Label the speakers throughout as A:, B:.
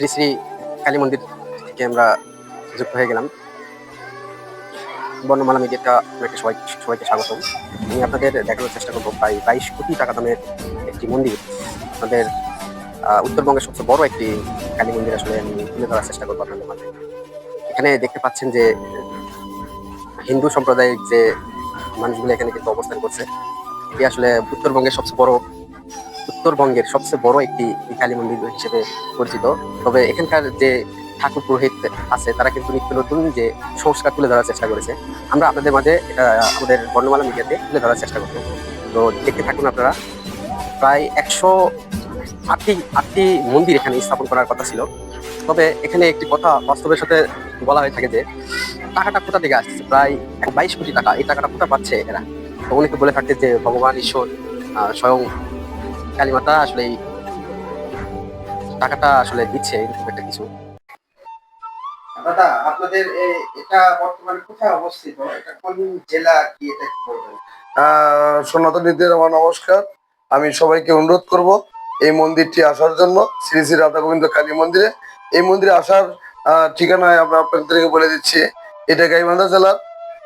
A: শ্রী শ্রী কালী মন্দির থেকে আমরা যুক্ত হয়ে গেলাম। বর্ণমালা মিডিয়াটা আপনাকে সবাই সবাইকে স্বাগতম। আমি আপনাদের দেখানোর চেষ্টা করব প্রায় বাইশ কোটি টাকা দামের একটি মন্দির। আপনাদের উত্তরবঙ্গের সবচেয়ে বড় একটি কালী মন্দির আসলে আমি তুলে ধরার চেষ্টা করব আপনাদের মাঝে। এখানে দেখতে পাচ্ছেন যে, হিন্দু সম্প্রদায়ের যে মানুষগুলো এখানে কিন্তু অবস্থান করছে, এটি আসলে উত্তরবঙ্গের সবচেয়ে বড় উত্তরবঙ্গের সবচেয়ে বড় একটি কালী মন্দির হিসেবে পরিচিত। তবে এখানকার যে ঠাকুর পুরোহিত আছে, তারা কিন্তু নিত্য নতুন যে সংস্কার তুলে ধরার চেষ্টা করেছে। আমরা আপনাদের মাঝে এটা, আমাদের বর্ণমালা মিডিয়াতে তুলে ধরার চেষ্টা করব। তো দেখতে থাকুন আপনারা, প্রায় একশো আটটি আটটি মন্দির এখানে স্থাপন করার কথা ছিল। তবে এখানে একটি কথা বাস্তবের সাথে বলা হয়ে থাকে যে, টাকাটা কোথা থেকে আসছে? প্রায় বাইশ কোটি টাকা। এই টাকাটা কোথা পাচ্ছে এরা? তো অনেকে বলে থাকে যে, ভগবান ঈশ্বর স্বয়ং কালীমাতা আসলে টাকাটা আসলে দিচ্ছে এরকম একটা কিছু।
B: দাদা আপনাদের এটা বর্তমানে কোথায় অবস্থিত? এটা কোন জেলা কি এটা কি বলবেন?
C: আহ, সনাতনীদের আমার নমস্কার। আমি সবাইকে অনুরোধ করব এই মন্দিরটি আসার জন্য শ্রী শ্রী রাধা গোবিন্দ কালী মন্দিরে। এই মন্দিরে আসার আহ, ঠিকানায় আমরা আপনাদেরকে বলে দিচ্ছি এটা গাইবান্ধা জেলার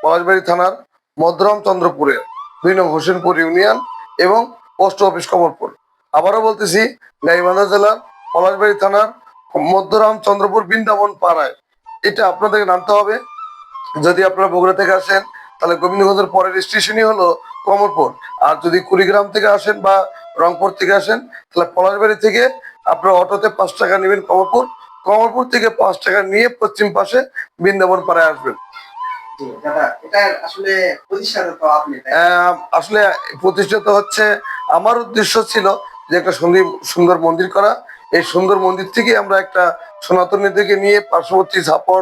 C: পলাশবাড়ি থানার মধ্যরাম চন্দ্রপুরের দুই নং হোসেনপুর ইউনিয়ন এবং পোস্ট অফিস কমলপুর। আবারও বলতেছি গাইবান্ধা জেলার পলাশবাড়ি থানার মধ্যরাম চন্দ্রপুর বৃন্দাবন পাড়ায়। এটা আপনাদেরকে নামতে হবে। যদি আপনারা বগুড়া থেকে আসেন তাহলে গোবিন্দগঞ্জের পরের স্টেশনই হলো কমলপুর। আর যদি কুড়িগ্রাম থেকে আসেন বা রংপুর থেকে আসেন তাহলে পলাশবাড়ি থেকে আপনারা অটোতে পাঁচ টাকা নেবেন কমরপুর কমলপুর থেকে পাঁচ টাকা নিয়ে পশ্চিম পাশে বৃন্দাবন পাড়ায় আসবেন।
B: আসলে প্রতিষ্ঠাতা তো আপনি
C: আহ, আসলে প্রতিষ্ঠিত হচ্ছে আমার উদ্দেশ্য ছিল যে একটা সুন্দর মন্দির করা। এই সুন্দর মন্দির থেকে আমরা একটা সনাতনীদেরকে নিয়ে পার্শ্ববর্তী ঝাপর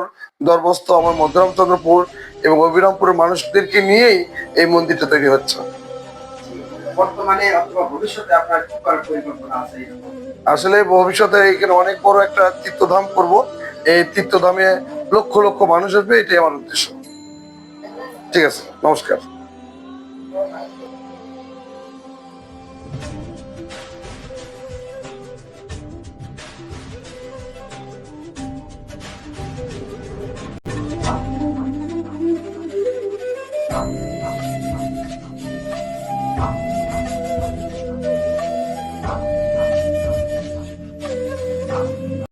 C: দরবস্ত আমার মধ্যরামচন্দ্রপুর এবং অবিরামপুরের মানুষদেরকে নিয়েই এই মন্দিরটা তৈরি হচ্ছে। আসলে ভবিষ্যতে এখানে অনেক বড় একটা তীর্থধাম করব। এই তীর্থধামে লক্ষ লক্ষ মানুষ আসবে এটাই আমার উদ্দেশ্য। ঠিক আছে নমস্কার।